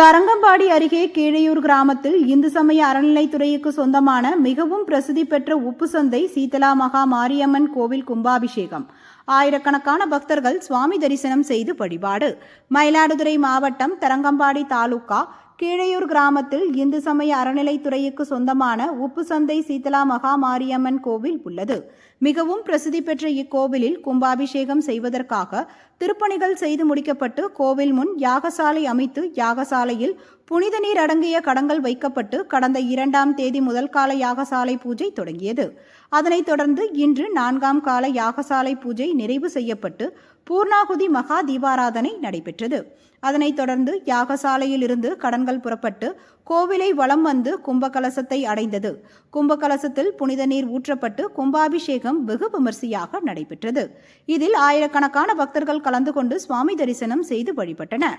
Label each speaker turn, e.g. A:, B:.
A: தரங்கம்பாடி அருகே கீழையூர் கிராமத்தில் இந்து சமய அறநிலைத்துறைக்கு சொந்தமான மிகவும் பிரசித்தி பெற்ற உப்பு சந்தை சீதலா மகா மாரியம்மன் கோவில் கும்பாபிஷேகம். ஆயிரக்கணக்கான பக்தர்கள் சுவாமி தரிசனம் செய்து வழிபாடு. மயிலாடுதுறை மாவட்டம் தரங்கம்பாடி தாலுகா கீழையூர் கிராமத்தில் இந்து சமய அறநிலைத்துறைக்கு சொந்தமான உப்பு சந்தை சீதலா மகா மாரியம்மன் கோவில் உள்ளது. மிகவும் பிரசித்தி பெற்ற இக்கோவிலில் கும்பாபிஷேகம் செய்வதற்காக திருப்பணிகள் செய்து முடிக்கப்பட்டு கோவில் முன் யாகசாலை அமைத்து யாகசாலையில் புனித நீர் அடங்கிய கடங்கள் வைக்கப்பட்டு கடந்த இரண்டாம் தேதி முதல் கால யாகசாலை பூஜை தொடங்கியது. அதனைத் தொடர்ந்து இன்று நான்காம் கால யாகசாலை பூஜை நிறைவு செய்யப்பட்டு பூர்ணாகுதி மகா தீபாராதனை நடைபெற்றது. அதனைத் தொடர்ந்து யாகசாலையில் இருந்து கடன்கள் புறப்பட்டு கோவிலை வலம் வந்து கும்பகலசத்தை அடைந்தது. கும்பகலசத்தில் புனித நீர் ஊற்றப்பட்டு கும்பாபிஷேகம் வெகு விமர்சையாக நடைபெற்றது. இதில் ஆயிரக்கணக்கான பக்தர்கள் கலந்து கொண்டு சுவாமி தரிசனம் செய்து வழிபட்டனர்.